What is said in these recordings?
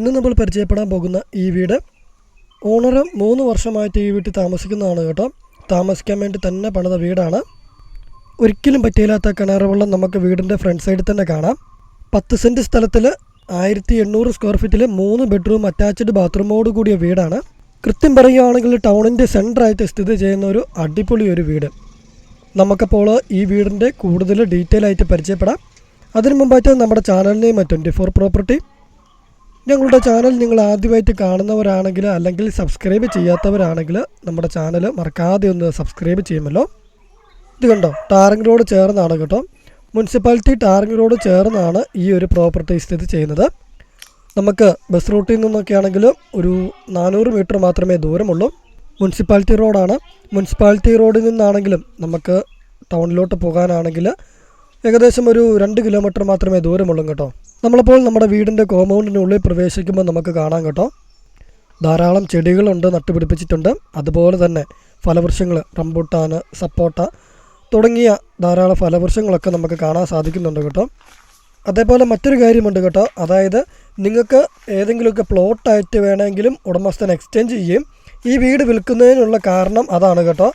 ഇന്ന് നമ്മൾ പരിചയപ്പെടാൻ പോകുന്ന ഈ വീട് ഓണർ മൂന്ന് വർഷമായിട്ട് ഈ വീട്ടിൽ താമസിക്കുന്നതാണ് കേട്ടോ. താമസിക്കാൻ വേണ്ടി തന്നെ പണിത വീടാണ്. ഒരിക്കലും പറ്റിയില്ലാത്ത കിണർ വെള്ളം നമുക്ക് വീടിന്റെ ഫ്രണ്ട് സൈഡിൽ തന്നെ കാണാം. പത്ത് സെന്റ് സ്ഥലത്തിൽ ആയിരത്തി എണ്ണൂറ് സ്ക്വയർ ഫീറ്റിൽ മൂന്ന് ബെഡ്റൂം അറ്റാച്ച്ഡ് ബാത്റൂമോട് കൂടിയ വീടാണ്. കൃത്യം പറയുകയാണെങ്കിൽ ടൗണിന്റെ സെന്ററായിട്ട് സ്ഥിതി ചെയ്യുന്ന ഒരു അടിപൊളി ഒരു വീട്. നമുക്കപ്പോൾ ഈ വീടിന്റെ കൂടുതൽ ഡീറ്റെയിൽ ആയിട്ട് പരിചയപ്പെടാം. അതിനു മുമ്പായിട്ട് നമ്മുടെ ചാനലിനെയും നെയിം ട്വന്റി ഫോർ പ്രോപ്പർട്ടി ഞങ്ങളുടെ ചാനൽ നിങ്ങൾ ആദ്യമായിട്ട് കാണുന്നവരാണെങ്കിൽ അല്ലെങ്കിൽ സബ്സ്ക്രൈബ് ചെയ്യാത്തവരാണെങ്കിൽ നമ്മുടെ ചാനൽ മറക്കാതെ ഒന്ന് സബ്സ്ക്രൈബ് ചെയ്യുമല്ലോ. ഇത് കണ്ടോ? ടാറിംഗ് റോഡ് ചേർന്നാണ് കേട്ടോ. മുനിസിപ്പാലിറ്റി ടാറിംഗ് റോഡ് ചേർന്നാണ് ഈ ഒരു പ്രോപ്പർട്ടി സ്ഥിതി ചെയ്യുന്നത്. നമുക്ക് ബസ് റൂട്ടിൽ നിന്നൊക്കെ ആണെങ്കിൽ ഒരു നാനൂറ് മീറ്റർ മാത്രമേ ദൂരമുള്ളൂ. മുനിസിപ്പാലിറ്റി റോഡാണ്. മുനിസിപ്പാലിറ്റി റോഡിൽ നിന്നാണെങ്കിലും നമുക്ക് ടൗണിലോട്ട് പോകാനാണെങ്കിൽ ഏകദേശം ഒരു രണ്ട് കിലോമീറ്റർ മാത്രമേ ദൂരമുള്ളൂ കേട്ടോ. നമ്മളപ്പോൾ നമ്മുടെ വീടിന്റെ കോമ്പൗണ്ടിനുള്ളിൽ പ്രവേശിക്കുമ്പോൾ നമുക്ക് കാണാം കേട്ടോ. ധാരാളം ചെടികളുണ്ട് നട്ടുപിടിപ്പിച്ചിട്ടുണ്ട്. അതുപോലെ തന്നെ ഫലവൃക്ഷങ്ങൾ റംബൂട്ടാൻ സപ്പോട്ട തുടങ്ങിയ ധാരാളം ഫലവൃക്ഷങ്ങളൊക്കെ നമുക്ക് കാണാൻ സാധിക്കുന്നുണ്ട് കേട്ടോ. അതേപോലെ മറ്റൊരു കാര്യമുണ്ട് കേട്ടോ. അതായത് നിങ്ങൾക്ക് ഏതെങ്കിലുമൊക്കെ പ്ലോട്ടായിട്ട് വേണമെങ്കിലും ഉടമസ്ഥൻ എക്സ്ചേഞ്ച് ചെയ്യും ഈ വീട് വിൽക്കുന്നതിനുള്ള കാരണം അതാണ് കേട്ടോ.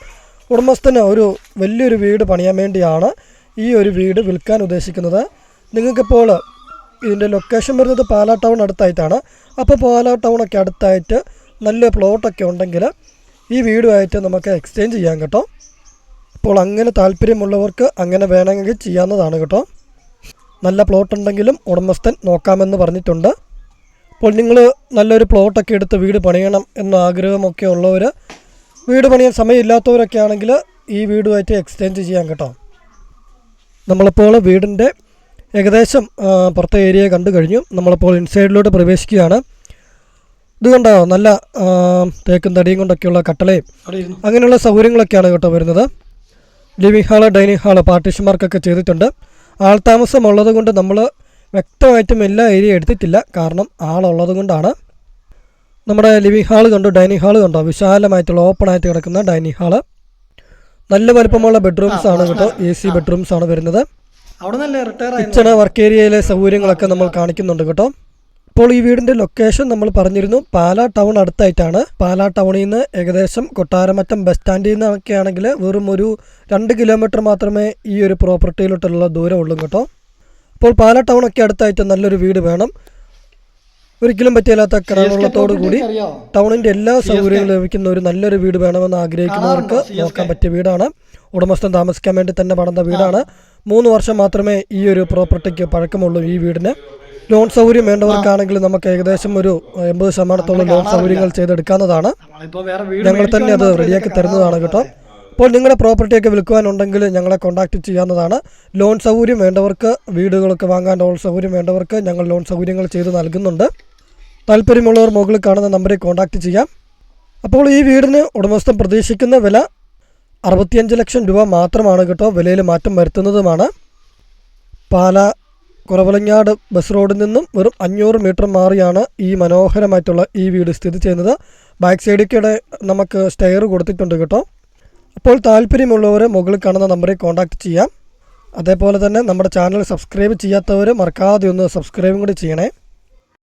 ഉടമസ്ഥന് ഒരു വലിയൊരു വീട് പണിയാൻ വേണ്ടിയാണ് ഈ ഒരു വീട് വിൽക്കാൻ ഉദ്ദേശിക്കുന്നത്. നിങ്ങൾക്കിപ്പോൾ ഇതിന്റെ ലൊക്കേഷൻ വരുന്നത് പാലാ ടൗൺ അടുത്തായിട്ടാണ്. അപ്പോൾ പാലാ ടൗണൊക്കെ അടുത്തായിട്ട് നല്ല പ്ലോട്ടൊക്കെ ഉണ്ടെങ്കിൽ ഈ വീടുമായിട്ട് നമുക്ക് എക്സ്ചേഞ്ച് ചെയ്യാൻ കേട്ടോ. അപ്പോൾ അങ്ങനെ താല്പര്യമുള്ളവർക്ക് അങ്ങനെ വേണമെങ്കിൽ ചെയ്യാവുന്നതാണ് കേട്ടോ. നല്ല പ്ലോട്ട് ഉണ്ടെങ്കിലും ഉടമസ്ഥൻ നോക്കാമെന്ന് പറഞ്ഞിട്ടുണ്ട്. അപ്പോൾ നിങ്ങൾ നല്ലൊരു പ്ലോട്ടൊക്കെ എടുത്ത് വീട് പണിയണം എന്ന ആഗ്രഹമൊക്കെ ഉള്ളവർ വീട് പണിയാൻ സമയമില്ലാത്തവരൊക്കെ ആണെങ്കിൽ ഈ വീടുമായിട്ട് എക്സ്ചേഞ്ച് ചെയ്യാൻ കേട്ടോ. നമ്മളിപ്പോൾ വീടിന്റെ ഏകദേശം പുറത്തെ ഏരിയ കണ്ടു കഴിഞ്ഞു. നമ്മളിപ്പോൾ ഇൻസൈഡിലോട്ട് പ്രവേശിക്കുകയാണ്. ഇത് കണ്ടോ നല്ല തേക്കും തടിയും കൊണ്ടൊക്കെയുള്ള കട്ടളയും അങ്ങനെയുള്ള സൗകര്യങ്ങളൊക്കെയാണ് കേട്ടോ വരുന്നത്. ലിവിങ് ഹാൾ ഡൈനിങ് ഹാൾ പാർട്ടീഷന്മാർക്കൊക്കെ ചെയ്തിട്ടുണ്ട്. ആൾതാമസം ഉള്ളത് കൊണ്ട് നമ്മൾ വ്യക്തമായിട്ടും എല്ലാ ഏരിയ എടുത്തിട്ടില്ല. കാരണം ആളുള്ളത് കൊണ്ടാണ്. നമ്മുടെ ലിവിങ് ഹാൾ കണ്ടു ഡൈനിങ് ഹാൾ കണ്ടോ. വിശാലമായിട്ടുള്ള ഓപ്പൺ ആയിട്ട് കിടക്കുന്ന ഡൈനിങ് ഹാൾ നല്ല വലുപ്പമുള്ള ബെഡ്റൂംസ് ആണ് കേട്ടോ. എ സി ബെഡ്റൂംസ് ആണ് വരുന്നത്. കിച്ചണ് വർക്ക് ഏരിയയിലെ സൗകര്യങ്ങളൊക്കെ നമ്മൾ കാണിക്കുന്നുണ്ട് കേട്ടോ. ഇപ്പോൾ ഈ വീടിന്റെ ലൊക്കേഷൻ നമ്മൾ പറഞ്ഞിരുന്നു. പാലാ ടൗൺ അടുത്തായിട്ടാണ്. പാലാ ടൗണിൽ നിന്ന് ഏകദേശം കൊട്ടാരമറ്റം ബസ് സ്റ്റാൻഡിൽ നിന്നൊക്കെ ആണെങ്കിൽ വെറും ഒരു രണ്ട് കിലോമീറ്റർ മാത്രമേ ഈ ഒരു പ്രോപ്പർട്ടിയിലോട്ടുള്ള ദൂരമുള്ളൂ കേട്ടോ. അപ്പോൾ പാലാ ടൗൺ ഒക്കെ അടുത്തായിട്ട് നല്ലൊരു വീട് വേണം. ഒരിക്കലും പറ്റിയല്ലാത്ത കിണറുള്ളത്തോടു കൂടി ടൗണിന്റെ എല്ലാ സൗകര്യങ്ങളും ലഭിക്കുന്ന ഒരു നല്ലൊരു വീട് വേണമെന്ന് ആഗ്രഹിക്കുന്നവർക്ക് നോക്കാൻ പറ്റിയ വീടാണ്. ഉടമസ്ഥൻ താമസിക്കാൻ വേണ്ടി തന്നെ പണിത വീടാണ്. മൂന്ന് വർഷം മാത്രമേ ഈ ഒരു പ്രോപ്പർട്ടിക്ക് പഴക്കമുള്ളൂ ഈ വീടിന്. ലോൺ സൗകര്യം വേണ്ടവർക്കാണെങ്കിൽ നമുക്ക് ഏകദേശം ഒരു എൺപത് ശതമാനത്തോളം ലോൺ സൗകര്യങ്ങൾ ചെയ്തെടുക്കാവുന്നതാണ്. ഞങ്ങൾ തന്നെ അത് റെഡിയാക്കി തരുന്നതാണ് കേട്ടോ. അപ്പോൾ നിങ്ങളുടെ പ്രോപ്പർട്ടിയൊക്കെ വിൽക്കുവാനുണ്ടെങ്കിൽ ഞങ്ങളെ കോൺടാക്ട് ചെയ്യാവുന്നതാണ്. ലോൺ സൗകര്യം വേണ്ടവർക്ക് വീടുകളൊക്കെ വാങ്ങാൻ ലോൺ സൗകര്യം വേണ്ടവർക്ക് ഞങ്ങൾ ലോൺ സൗകര്യങ്ങൾ ചെയ്ത് നൽകുന്നുണ്ട്. താല്പര്യമുള്ളവർ മുകളിൽ കാണുന്ന നമ്പറിൽ കോൺടാക്റ്റ് ചെയ്യാം. അപ്പോൾ ഈ വീടിന് ഉടമസ്ഥൻ പ്രതീക്ഷിക്കുന്ന വില അറുപത്തിയഞ്ച് ലക്ഷം രൂപ മാത്രമാണ് കേട്ടോ. വിലയിൽ മാറ്റം വരുത്തുന്നതുമാണ്. പാല കുറവലങ്ങാട് ബസ് റോഡിൽ നിന്നും വെറും അഞ്ഞൂറ് മീറ്റർ മാറിയാണ് ഈ മനോഹരമായിട്ടുള്ള ഈ വീട് സ്ഥിതി ചെയ്യുന്നത്. ബാക്ക് സൈഡിക്കൂടെ നമുക്ക് സ്റ്റെയർ കൊടുത്തിട്ടുണ്ട് കേട്ടോ. അപ്പോൾ താല്പര്യമുള്ളവർ മുകളിൽ കാണുന്ന നമ്പറിൽ കോൺടാക്റ്റ് ചെയ്യാം. അതേപോലെ തന്നെ നമ്മുടെ ചാനൽ സബ്സ്ക്രൈബ് ചെയ്യാത്തവർ മറക്കാതെ ഒന്ന് സബ്സ്ക്രൈബും കൂടി ചെയ്യണേ.